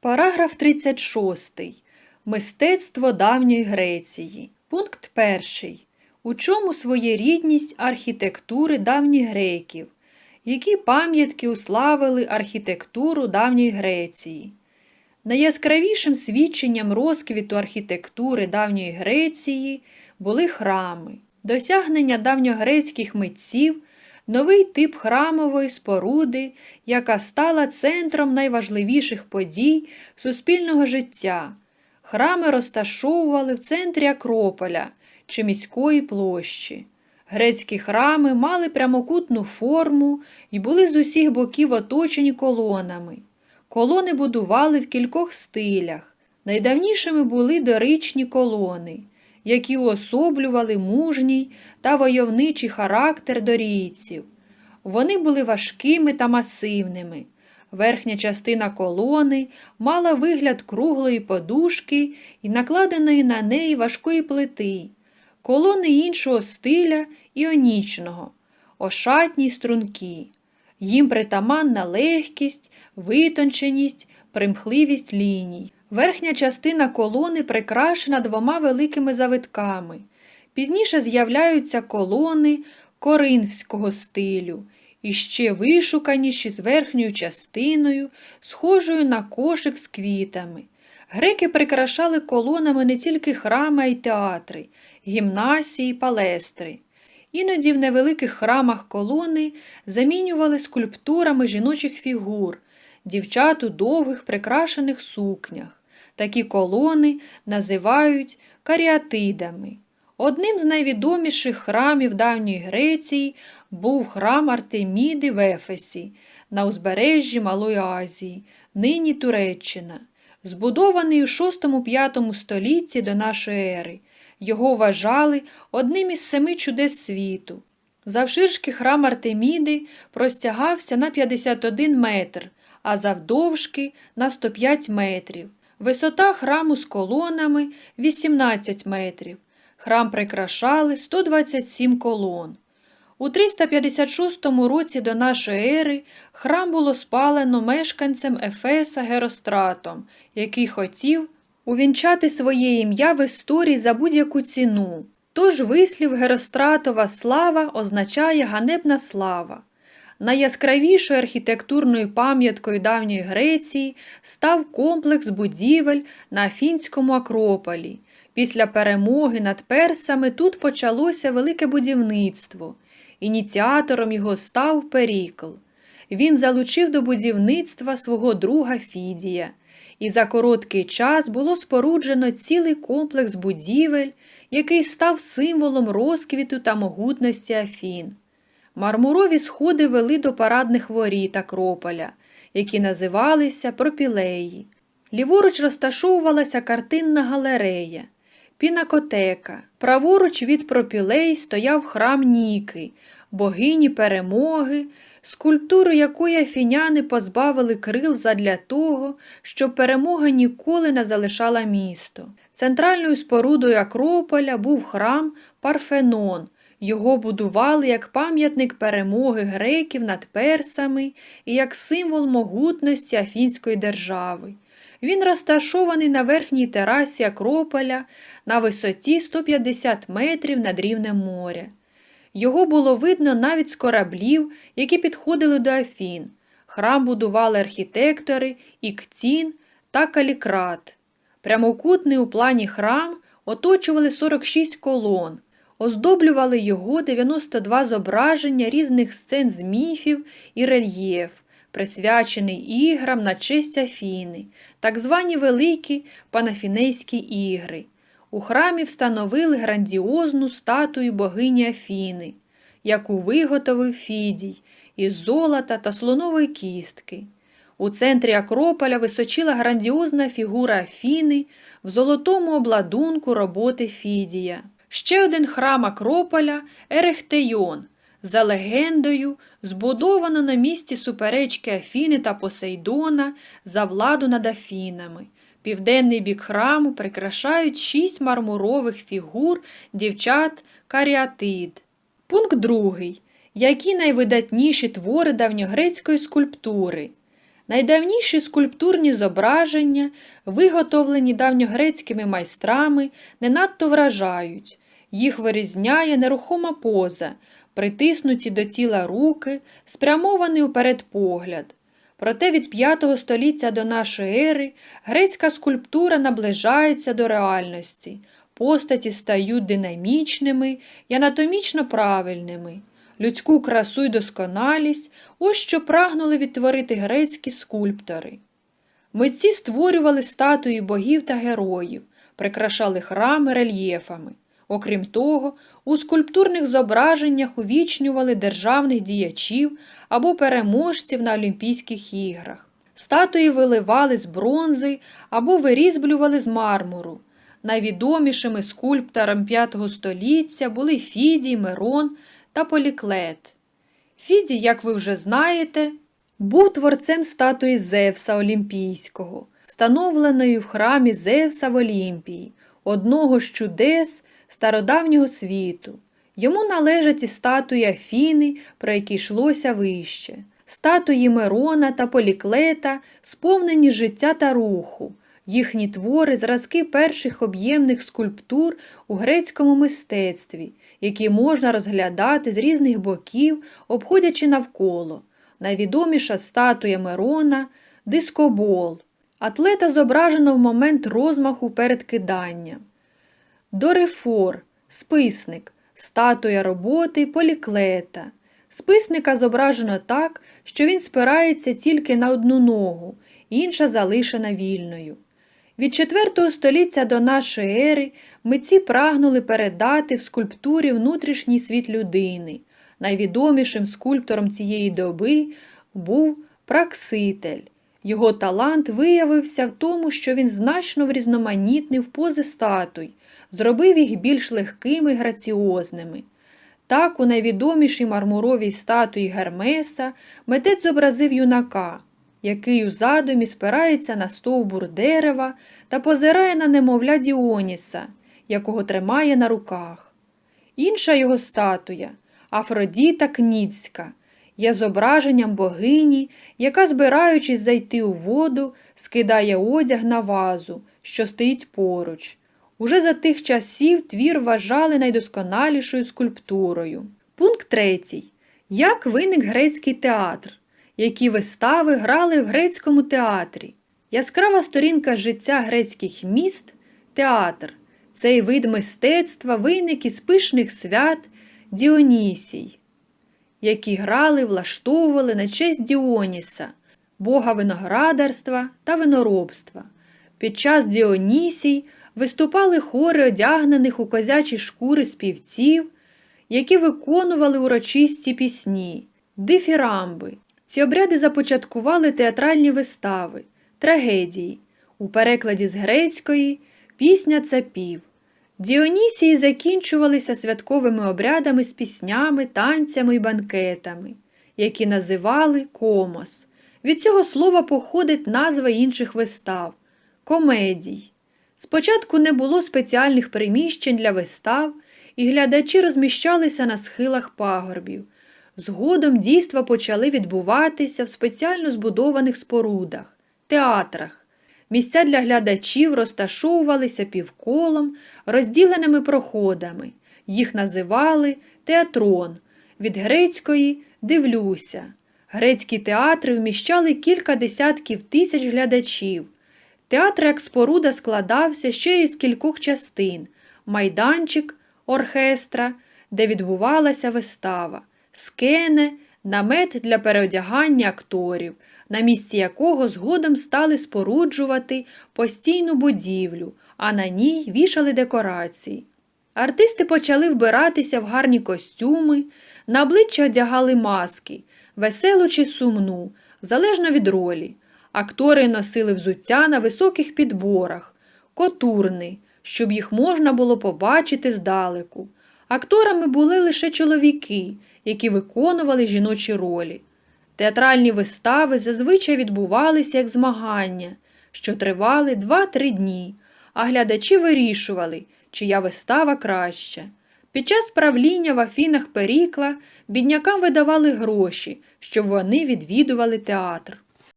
Параграф 36. Мистецтво давньої Греції. Пункт 1. У чому своєрідність архітектури давніх греків? Які пам'ятки уславили архітектуру давньої Греції? Найяскравішим свідченням розквіту архітектури давньої Греції були храми. Досягнення давньогрецьких митців новий тип храмової споруди, яка стала центром найважливіших подій суспільного життя. Храми розташовували в центрі Акрополя чи міської площі. Грецькі храми мали прямокутну форму і були з усіх боків оточені колонами. Колони будували в кількох стилях. Найдавнішими були доричні колони, які уособлювали мужній та войовничий характер дорійців. Вони були важкими та масивними. Верхня частина колони мала вигляд круглої подушки і накладеної на неї важкої плити, колони іншого стиля іонічного, ошатні й стрункі. Їм притаманна легкість, витонченість, примхливість ліній. Верхня частина колони прикрашена двома великими завитками. Пізніше з'являються колони коринфського стилю, і ще вишуканіші з верхньою частиною, схожою на кошик з квітами. Греки прикрашали колонами не тільки храми, й театри, гімнасії, палестри. Іноді в невеликих храмах колони замінювали скульптурами жіночих фігур, дівчат у довгих прикрашених сукнях. Такі колони називають каріатидами. Одним з найвідоміших храмів давньої Греції був храм Артеміди в Ефесі на узбережжі Малої Азії, нині Туреччина, збудований у 6-5 столітті до нашої ери. Його вважали одним із семи чудес світу. Завширшки храм Артеміди простягався на 51 метр, а завдовжки на 105 метрів. Висота храму з колонами 18 метрів. Храм прикрашали 127 колон. У 356 році до нашої ери храм було спалено мешканцем Ефеса Геростратом, який хотів увінчати своє ім'я в історії за будь-яку ціну. Тож вислів Геростратова слава означає ганебна слава. Найяскравішою архітектурною пам'яткою давньої Греції став комплекс будівель на Афінському Акрополі. Після перемоги над персами тут почалося велике будівництво. Ініціатором його став Перікл. Він залучив до будівництва свого друга Фідія, і за короткий час було споруджено цілий комплекс будівель, який став символом розквіту та могутності Афін. Мармурові сходи вели до парадних воріт Акрополя, які називалися пропілеї. Ліворуч розташовувалася картинна галерея, пінакотека. Праворуч від пропілей стояв храм Ніки, богині перемоги, скульптуру якої афіняни позбавили крил задля того, щоб перемога ніколи не залишала місто. Центральною спорудою Акрополя був храм Парфенон. Його будували як пам'ятник перемоги греків над персами і як символ могутності Афінської держави. Він розташований на верхній терасі Акрополя на висоті 150 метрів над рівнем моря. Його було видно навіть з кораблів, які підходили до Афін. Храм будували архітектори Іктін та Калікрат. Прямокутний у плані храм оточували 46 колон, оздоблювали його 92 зображення різних сцен з міфів і рельєф, присвячений іграм на честь Афіни, так звані Великі Панафінейські ігри. У храмі встановили грандіозну статую богині Афіни, яку виготовив Фідій із золота та слонової кістки. У центрі Акрополя височила грандіозна фігура Афіни в золотому обладунку роботи Фідія. Ще один храм Акрополя Ерехтейон, за легендою, збудовано на місці суперечки Афіни та Посейдона за владу над Афінами. Південний бік храму прикрашають шість мармурових фігур дівчат каріатид. Пункт другий. Які найвидатніші твори давньогрецької скульптури? Найдавніші скульптурні зображення, виготовлені давньогрецькими майстрами, не надто вражають. Їх вирізняє нерухома поза, притиснуті до тіла руки, спрямований уперед погляд. Проте від V століття до нашої ери грецька скульптура наближається до реальності, постаті стають динамічними і анатомічно правильними. Людську красу й досконалість ось що прагнули відтворити грецькі скульптори. Митці створювали статуї богів та героїв, прикрашали храми рельєфами. Окрім того, у скульптурних зображеннях увічнювали державних діячів або переможців на Олімпійських іграх. Статуї виливали з бронзи або вирізблювали з мармуру. Найвідомішими скульпторами V століття були Фідій, Мирон та Поліклет. Фідій, як ви вже знаєте, був творцем статуї Зевса Олімпійського, встановленої в храмі Зевса в Олімпії, одного з чудес стародавнього світу. Йому належать і статуї Афіни, про які йшлося вище, статуї Мирона та Поліклета, сповнені життя та руху, їхні твори зразки перших об'ємних скульптур у грецькому мистецтві, які можна розглядати з різних боків, обходячи навколо. Найвідоміша статуя Мирона дискобол. Атлета зображено в момент розмаху перед киданням. Дорефор, списник, статуя роботи поліклета. Списника зображено так, що він спирається тільки на одну ногу, інша залишена вільною. Від IV століття до нашої ери митці прагнули передати в скульптурі внутрішній світ людини. Найвідомішим скульптором цієї доби був Пракситель. Його талант виявився в тому, що він значно врізноманітнив пози статуй, зробив їх більш легкими й граціозними. Так, у найвідомішій мармуровій статуї Гермеса митець зобразив юнака, який у задумі спирається на стовбур дерева та позирає на немовля Діоніса, якого тримає на руках. Інша його статуя Афродіта Кніцька, є зображенням богині, яка, збираючись зайти у воду, скидає одяг на вазу, що стоїть поруч. Уже за тих часів твір вважали найдосконалішою скульптурою. Пункт третій. Як виник грецький театр? Які вистави грали в грецькому театрі? Яскрава сторінка життя грецьких міст театр. Цей вид мистецтва виник із пишних свят Діонісій, які грали, влаштовували на честь Діоніса, бога виноградарства та виноробства. Під час Діонісій виступали хори одягнених у козячі шкури співців, які виконували урочисті пісні, дифірамби. Ці обряди започаткували театральні вистави, трагедії. У перекладі з грецької пісня цапів. Діонісії закінчувалися святковими обрядами з піснями, танцями і банкетами, які називали комос. Від цього слова походить назва інших вистав комедій. Спочатку не було спеціальних приміщень для вистав, і глядачі розміщалися на схилах пагорбів. Згодом дійства почали відбуватися в спеціально збудованих спорудах, театрах. Місця для глядачів розташовувалися півколом, розділеними проходами. Їх називали театрон, від грецької дивлюся. Грецькі театри вміщали кілька десятків тисяч глядачів. Театр як споруда складався ще із кількох частин майданчик, оркестра, де відбувалася вистава, скене, намет для переодягання акторів, на місці якого згодом стали споруджувати постійну будівлю, а на ній вішали декорації. Артисти почали вбиратися в гарні костюми, на обличчя одягали маски, веселу чи сумну, залежно від ролі. Актори носили взуття на високих підборах, котурни, щоб їх можна було побачити здалеку. Акторами були лише чоловіки, які виконували жіночі ролі. Театральні вистави зазвичай відбувалися як змагання, що тривали 2-3 дні, а глядачі вирішували, чия вистава краща. Під час правління в Афінах Перікла біднякам видавали гроші, щоб вони відвідували театр.